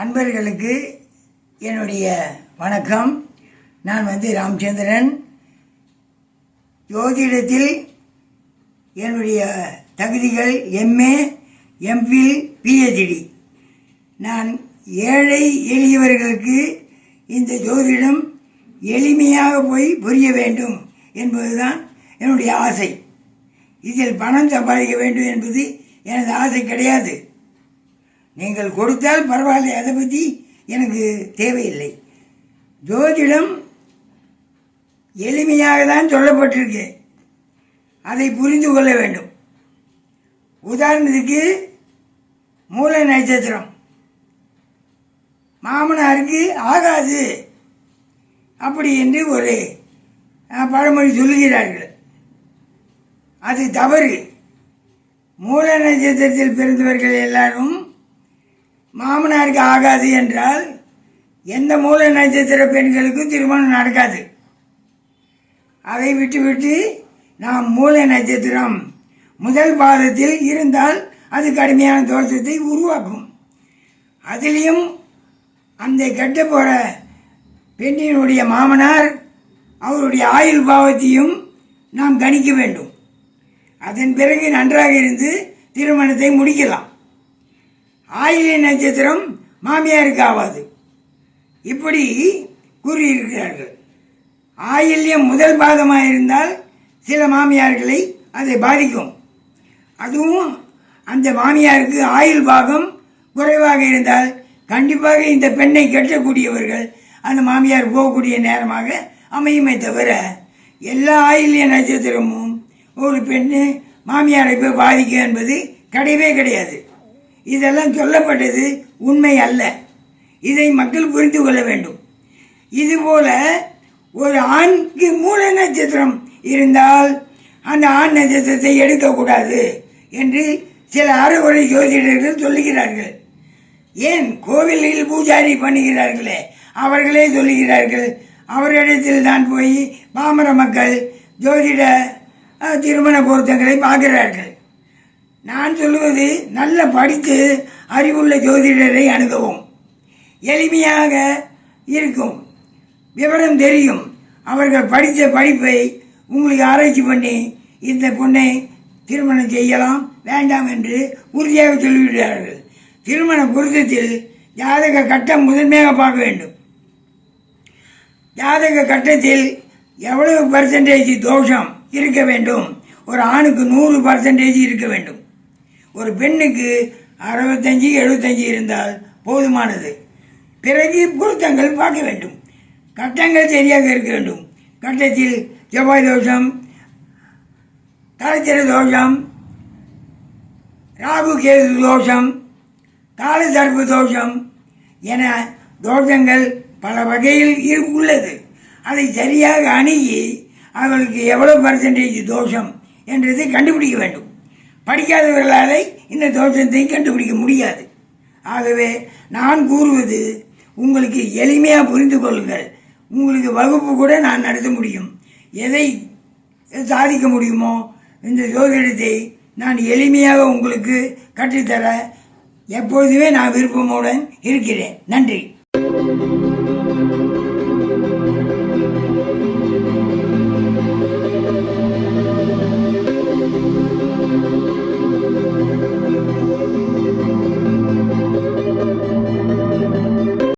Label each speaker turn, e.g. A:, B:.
A: அன்பர்களுக்கு என்னுடைய வணக்கம். நான் வந்து ராமச்சந்திரன் ஜோதிடத்தில் என்னுடைய தகுதிகள் எம்ஏ எம்பில் பிஹெச்டி நான் ஏழை எளியவர்களுக்கு இந்த ஜோதிடம் எளிமையாக போய் புரிய வேண்டும் என்பதுதான் என்னுடைய ஆசை. இதில் பணம் சம்பாதிக்க வேண்டும் என்பது எனது ஆசை கிடையாது. நீங்கள் கொடுத்தால் பரவாயில்லை அதை பற்றி எனக்கு தேவையில்லை. ஜோதிடம் எளிமையாக தான் சொல்லப்பட்டிருக்கு. அதை புரிந்து கொள்ள வேண்டும். உதாரணத்துக்கு மூல நட்சத்திரம். மாமனாருக்கு ஆகாது அப்படி என்று ஒரு பழமொழி சொல்லுகிறார்கள். அது தவறு. மூல நட்சத்திரத்தில் பிறந்தவர்கள் எல்லாரும் மாமனாருக்கு ஆகாது என்றால் எந்த மூல நட்சத்திர பெண்களுக்கும் திருமணம் நடக்காது. அதை விட்டுவிட்டு நாம் மூல நட்சத்திரம் முதல் பாதத்தில் இருந்தால் அது கடுமையான தோஷத்தை உருவாக்கும். அதிலையும் அந்த கெட்ட போகிற பெண்ணினுடைய மாமனார் அவருடைய ஆயுள் பாவத்தையும் நாம் கணிக்க வேண்டும். அதன் பிறகு நன்றாக இருந்து திருமணத்தை முடிக்கலாம். ஆயிலி நட்சத்திரம் மாமியாருக்கு ஆகாது இப்படி கூறியிருக்கிறார்கள். ஆயில்யம் முதல் பாகமாக இருந்தால் சில மாமியார்களை அதை பாதிக்கும். அதுவும் அந்த மாமியாருக்கு ஆயுள் பாகம் குறைவாக இருந்தால் கண்டிப்பாக இந்த பெண்ணை கெட்டக்கூடியவர்கள் அந்த மாமியார் போகக்கூடிய நேரமாக அமையுமே தவிர எல்லா ஆயில்ய நட்சத்திரமும் ஒரு பெண்ணு மாமியாரை போய் பாதிக்கும் என்பது கிடையவே கிடையாது. இதெல்லாம் சொல்லப்பட்டது உண்மை அல்ல. இதை மக்கள் புரிந்து கொள்ள வேண்டும். இதுபோல ஒரு ஆண்க்கு மூல நட்சத்திரம் இருந்தால் அந்த ஆண் நட்சத்திரத்தை எடுக்கக்கூடாது என்று சில அறகுறை ஜோதிடர்கள் சொல்லுகிறார்கள். ஏன் கோவிலில் பூஜாரி பண்ணுகிறார்களே? அவர்களே சொல்லுகிறார்கள் அவர்களிடத்தில் தான் போய் பாமர மக்கள் ஜோதிட திருமண பொருத்தங்களை பார்க்கிறார்கள். நான் சொல்லுவது நல்ல படித்து அறிவுள்ள ஜோதிடரை அணுகவும். எளிமையாக இருக்கும். விவரம் தெரியும். அவர்கள் படித்த படிப்பை உங்களுக்கு ஆராய்ச்சி பண்ணி இந்த பொண்ணை திருமணம் செய்யலாம் வேண்டாம் என்று உறுதியாக சொல்லிவிடுகிறார்கள் திருமண பொருத்தத்தில் ஜாதக கட்டம் முதன்மையாக பார்க்க வேண்டும். ஜாதக கட்டத்தில் எவ்வளவு பர்சன்டேஜ் தோஷம் இருக்க வேண்டும்? ஒரு ஆணுக்கு நூறு பர்சன்டேஜ் இருக்க வேண்டும். ஒரு பெண்ணுக்கு அறுபத்தஞ்சு எழுபத்தஞ்சு இருந்தால் போதுமானது. பிறகு பொருத்தங்கள் பார்க்க வேண்டும். கட்டங்கள் சரியாக இருக்க வேண்டும். கட்டத்தில் செவ்வாய் தோஷம் தலைச்சிற தோஷம் ராகு கேது தோஷம் கால சர்ப்ப தோஷம் என தோஷங்கள் பல வகையில் உள்ளது. அதை சரியாக அணுகி அவர்களுக்கு எவ்வளோ பர்சன்டேஜ் தோஷம் என்றதை கண்டுபிடிக்க வேண்டும். படிக்காதவர்களால் இந்த தோஷத்தை கண்டுபிடிக்க முடியாது. ஆகவே நான் கூறுவது உங்களுக்கு எளிமையாக புரிந்து கொள்ளுங்கள். உங்களுக்கு வகுப்பு கூட நான் நடத்த முடியும். எதை சாதிக்க முடியுமோ இந்த ஜோதிடத்தை நான் எளிமையாக உங்களுக்கு கற்றுத்தர எப்பொழுதுமே நான் விருப்பமுடன் இருக்கிறேன். நன்றி.